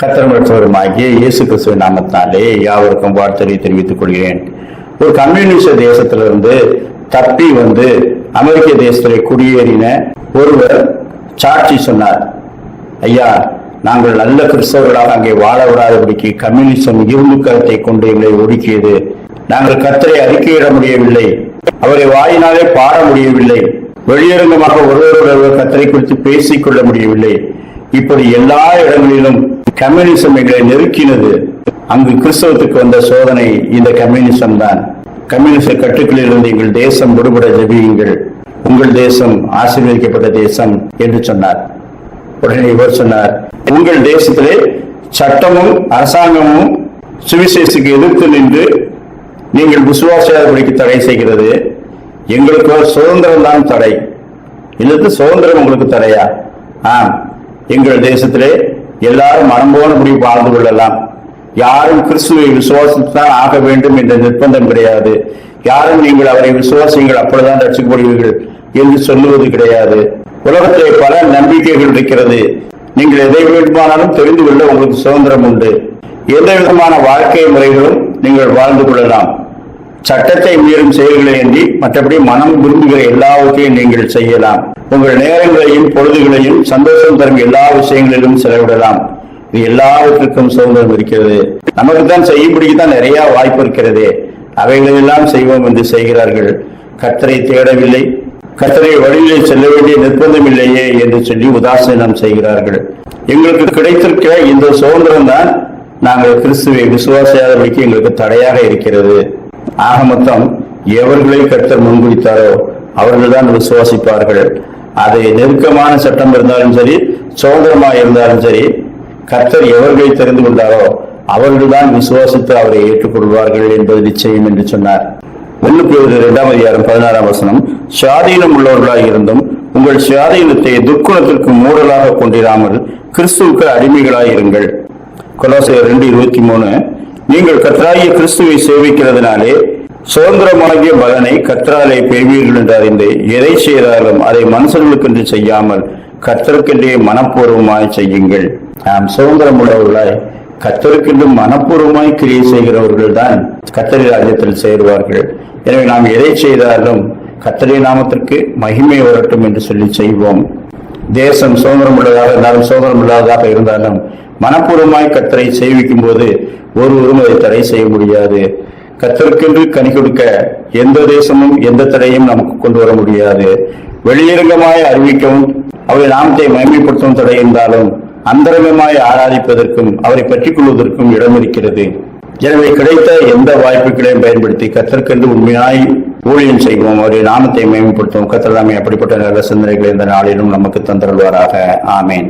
கத்திரமற்றவருமாகிய இயேசு கிறிஸ்துவ நாமத்தினாலே யாவருக்கும் வாழ்த்தலை தெரிவித்துக் கொள்கிறேன். ஒரு கம்யூனிஸ்ட தேசத்திலிருந்து தப்பி வந்து அமெரிக்க தேசத்திலே குடியேறின ஒருவர் சாட்சி சொன்னார். ஐயா நாங்கள் நல்ல கிறிஸ்தவர்களாக அங்கே வாழ விடாதபடிக்கு கம்யூனிசம் இரும்பு கருத்தை கொண்டு எங்களை ஒடுக்கியது. நாங்கள் கத்தரை அறிக்கையிட முடியவில்லை. அவரை வாயினாலே பாட முடியவில்லை. வெளியரங்கமாக ஒருவரோடொருவர் கத்தரை குறித்து பேசிக்கொள்ள முடியவில்லை. இப்படி எல்லா இடங்களிலும் கம்யூனிசம் எங்களை நெருக்கினது. அங்கு கிறிஸ்தவத்துக்கு வந்த சோதனை இந்த கம்யூனிசம் தான். கம்யூனிச கட்டுக்களில் இருந்து எங்கள் தேசம் விடுபட ஜெபியுங்கள். உங்கள் தேசம் ஆசீர்வதிக்கப்பட்ட தேசம் என்று சொன்னார். உடனே இவர் சொன்னார் உங்கள் தேசத்திலே சட்டமும் அரசாங்கமும் சுவிசேஷத்துக்கு எதிர்த்து நின்று நீங்கள் விசுவாசியாதபடிக்கு தடை செய்கிறது. எங்களுக்கு சுதந்திரம் தான் தடை. இல்லது சுதந்திரம் உங்களுக்கு தடையா? ஆம். எங்கள் தேசத்திலே எல்லாரும் மனம் முடிவு வாழ்ந்து கொள்ளலாம். யாரும் கிறிஸ்துவை விசுவாசித்துதான் ஆக வேண்டும் என்ற நிர்பந்தம் கிடையாது. யாரும் நீங்கள் அவரை விசுவாசிங்கள் அப்பொழுதுதான் ரசிக்கப்படுவீர்கள் என்று சொல்லுவது கிடையாது. உலகத்திலே பல நம்பிக்கைகள் இருக்கிறது. நீங்கள் எதை வேண்டுமானாலும் தெரிந்து கொள்ள உங்களுக்கு சுதந்திரம் உண்டு. எந்த விதமான வாழ்க்கை முறைகளும் நீங்கள் வாழ்ந்து கொள்ளலாம். சட்டத்தை மீறும் செயல்களை அன்றி மற்றபடி மனம் விரும்புகிற எல்லாவற்றையும் நீங்கள் செய்யலாம். உங்கள் நேரங்களையும் பொழுதுகளையும் சந்தோஷம் தரும் எல்லா விஷயங்களிலும் செலவிடலாம். இது எல்லாவற்றுக்கும் சுதந்திரம் இருக்கிறது. நமக்கு தான் செய்யும்படிக்கு தான் நிறைய வாய்ப்பு இருக்கிறது. அவைகளெல்லாம் செய்வோம் என்று செய்கிறார்கள். கத்தரை தேடவில்லை. கத்தரை வழியிலே செல்ல வேண்டிய நிர்பந்தம் இல்லையே என்று சொல்லி உதாசீனம் செய்கிறார்கள். எங்களுக்கு கிடைத்திருக்கிற இந்த சுதந்திரம் தான் நாங்கள் கிறிஸ்துவை விசுவாசியாதபடிக்கு எங்களுக்கு தடையாக இருக்கிறது. ஆக மொத்தம் எவர்களை கர்த்தர் முன்குறித்தாரோ அவர்கள்தான் விசுவாசிப்பார்கள். அது நெருக்கமான சட்டம் இருந்தாலும் சரி சுதந்திரமா இருந்தாலும் சரி கர்த்தர் எவர்களை தெரிந்து கொண்டாரோ அவர்கள்தான் விசுவாசித்து அவரை ஏற்றுக்கொள்வார்கள் என்பது நிச்சயம் என்று சொன்னார். ஒன்று இரண்டாம் அதிகாரம் பதினாறாம் வசனம் சுவாதீனம் உள்ளவர்களாக இருந்தும் உங்கள் சுவாதீனத்தை துர்க்குணத்திற்கு மூடலாக கொண்டிராமல் கிறிஸ்துவுக்கு அடிமைகளாக இருங்கள். கொலாசியர் ரெண்டு இருபத்தி மூணு நீங்கள் கர்த்தராகிய கிறிஸ்துவை சேவிக்கிறதுனாலே சுதந்திரமாகிய பலனை கர்த்தராலே பெறுவீர்கள் என்று அறிந்து எதை செய்தாலும் அதை மனுஷர்களுக்கென்று செய்யாமல் கர்த்தருக்கென்றே மனப்பூர்வமாய் செய்யுங்கள். நாம் சுதந்திரம் உள்ளவர்களாய் கத்தருக்கென்று மனப்பூர்வமாய் கிரியை செய்கிறவர்கள் தான் கத்தரி ராஜ்யத்தில் சேருவார்கள். எனவே நாம் எதை செய்தாலும் கத்தரி நாமத்திற்கு மகிமை வரட்டும் என்று சொல்லி செய்வோம். தேசம் சுதந்திரம் உள்ளதாக இருந்தாலும் சுதந்திரம் இல்லாததாக இருந்தாலும் மனப்பூர்வமாய் கத்தரை சேவிக்கும் போது ஒருவரும் அதை தடை செய்ய முடியாது. கத்தருக்கென்று கனி கொடுக்க எந்த தேசமும் எந்த தடையும் நமக்கு கொண்டு வர முடியாது. வெளியரங்கமாய் அறிவிக்கவும் அவரை நாமத்தை மகிமைப்படுத்தவும் தடை இருந்தாலும் அந்தரங்கமாய் ஆராதிப்பதற்கும் அவரை பற்றிக் கொள்வதற்கும் இடம் இருக்கிறது. எனவே கிடைத்த எந்த வாய்ப்புகளையும் பயன்படுத்தி கத்தற்கென்று உண்மையாய் ஊழியம் செய்வோம். அவருடைய நாமத்தை மேம்படுத்துவோம் கத்தர் அப்படிப்பட்ட நல்ல சிந்தனைகளை இந்த நாளிலும் நமக்கு தந்தருள்வாராக. ஆமேன்.